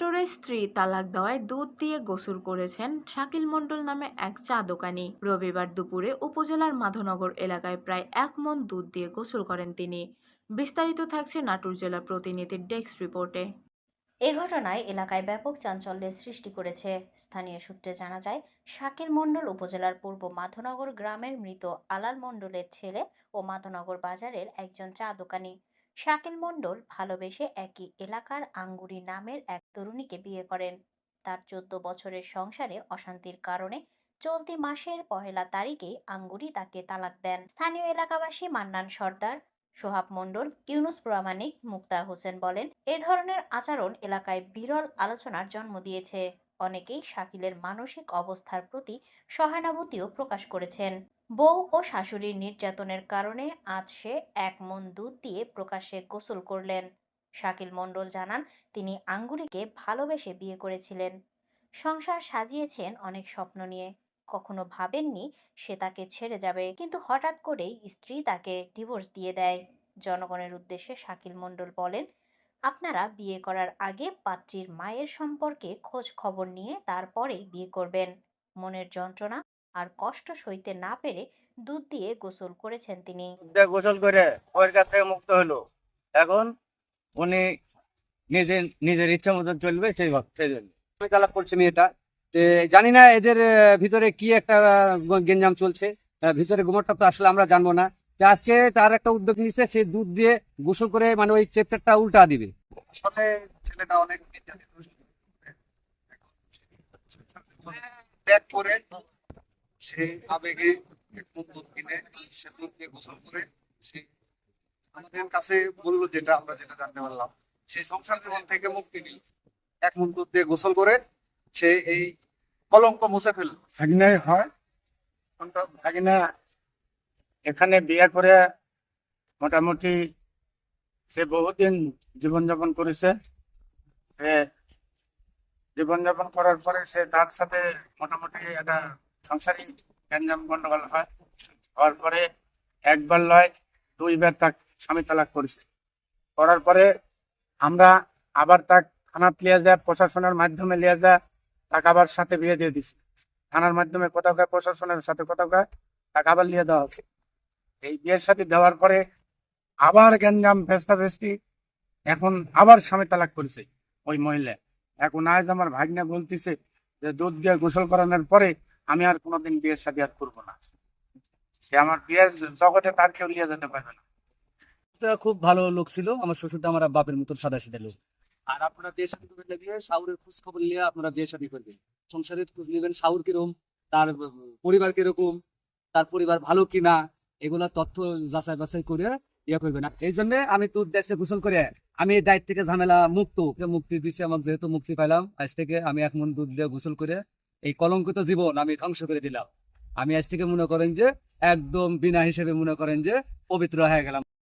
নাটোরের স্ত্রী তালাক দেওয়ায় দুধ দিয়ে গোসল করেছেন শাকিল মণ্ডল নামে এক চা দোকানি রবিবার দুপুরে উপজেলার মাধনগর এলাকায় প্রায় এক মন দুধ দিয়ে গোসল করেন তিনি। বিস্তারিত থাকছে নাটোর জেলা প্রতিনিধির ডেস্ক রিপোর্টে। এ ঘটনায় এলাকায় ব্যাপক চাঞ্চল্যের সৃষ্টি করেছে। স্থানীয় সূত্রে জানা যায়, শাকিল মণ্ডল উপজেলার পূর্ব মাধনগর গ্রামের মৃত আলাল মণ্ডলের ছেলে ও মাধনগর বাজারের একজন চা দোকানি শাকিল মণ্ডল ভালোবেসে একই এলাকার আঙ্গুরি নামের এক তরুণীকে বিয়ে করেন। তার চোদ্দ বছরের সংসারে অশান্তির কারণে চলতি মাসের পহেলা তারিখে আঙ্গুরি তাকে তালাক দেন। স্থানীয় এলাকাবাসী মান্নান সর্দার, সোহাব মণ্ডল, ইউনুস প্রামাণিক, মুক্তার হোসেন বলেন, এ ধরনের আচরণ এলাকায় বিরল আলোচনার জন্ম দিয়েছে। অনেকেই শাকিলের মানসিক অবস্থার প্রতি সহানুভূতিও প্রকাশ করেছেন। বউ ও শাশুড়ির নির্যাতনের কারণে আজ সে এক মন দুধ দিয়ে প্রকাশ্যে গোসল করলেন। শাকিল মণ্ডল জানান, তিনি আঙ্গুরিকে ভালোবেসে বিয়ে করেছিলেন। সংসার সাজিয়েছেন অনেক স্বপ্ন নিয়ে। কখনো ভাবেননি সে তাকে ছেড়ে যাবে, কিন্তু হঠাৎ করেই স্ত্রী তাকে ডিভোর্স দিয়ে দেয়। জনগণের উদ্দেশ্যে শাকিল মণ্ডল বলেন, আপনারা বিয়ে করার আগে পাত্রীর মায়ের সম্পর্কে খোঁজ খবর নিয়ে তারপরেই বিয়ে করবেন। মনের যন্ত্রণা আর কষ্ট সইতে না পেরে দুধ দিয়ে গোসল করেছেন তিনি। গোসল করে ওর কাছ থেকে মুক্ত হলো। এখন উনি নিজে নিজের ইচ্ছা মতো চলবে সেই সেই জন্য। আমি তালাক করছে মেয়েটা। জানি না এদের ভিতরে কি একটা গেঞ্জাম চলছে। ভিতরে গোমরটা তো আসলে আমরা জানব না। আজকে তার একটা উদ্যোগ নিচ্ছে সে দুধ দিয়ে গোসল করে মানে ওই চেপ্টারটা উল্টা দিবে। আসলে ছেলেটা অনেক ত্যাগ করে সে আবেগে দুধ কিনে সে দুধ দিয়ে গোসল করে সে আমাদের কাছে বলল যেটা আমরা যেটা জানতে পারলাম, সেই সংসার জীবন থেকে মুক্তি নিল। এক দুধ দিয়ে গোসল করে সে এই কলঙ্ক মুছে ফেলল। ভাগিনাই হয়। ভাগিনা এখানে বিয়ে করে মোটামুটি সে বহুদিন জীবনযাপন করেছে। সে জীবনযাপন করার পরে সে তার সাথে মোটামুটি একটা সংসারী গ্যাঞ্জাম গন্ডগোল হয়। হওয়ার পরে একবার লয় দুইবার তার স্বামী তালাক করেছে। করার পরে আমরা আবার তাক থানাত লিয়ে যায় প্রশাসনের মাধ্যমে লিয়ে যায় তাকে আবার সাথে বিয়ে দিয়ে দিছি। থানার মাধ্যমে কোথাও প্রশাসনের সাথে কোথাও তাকে আবার নিয়ে দেওয়া হচ্ছে এই বিয়ের সাথে দেওয়ার পরে আবার গ্যাঞ্জাম ফেস্তা ফেস্তি এখন আবার স্বামী তালাক করেছে ওই মহিলা। এখন আজ আমার ভাগ্নে বলতেছে যে, দুধ দিয়ে গোসল করানোর পরে আমি আর কোনোদিন বিয়ের সাথে আর করব না। সে আমার বিয়ের জগতে তার কেউ নিয়ে যেতে পারবে না। খুব ভালো লোক ছিল। আমার শ্বশুরটা আমার বাপের মতো সাদা লোক। আর আপনারা বিয়ে গিয়ে শাহুরের খোঁজ খবর নিয়ে আপনারা বিয়ে করবেন। সংসারের খোঁজ নেবেন শাহুর কীরকম তার পরিবার কীরকম, তার পরিবার ভালো এগুলা তথ্য যাচাই বাছাই করে ইয়ে করবেন। এই জন্য আমি তোর দেশে গোসল করে আমি এই দায়িত্ব থেকে ঝামেলা মুক্ত। মুক্তি দিছে আমার যেহেতু মুক্তি পাইলাম, আজ থেকে আমি এক মন দুধ দিয়ে গোসল করে এই কলঙ্কিত জীবন আমি ধ্বংস করে দিলাম। আমি আজ থেকে মনে করেন যে, একদম বিনা হিসেবে মনে করেন যে, পবিত্র হয়ে গেলাম।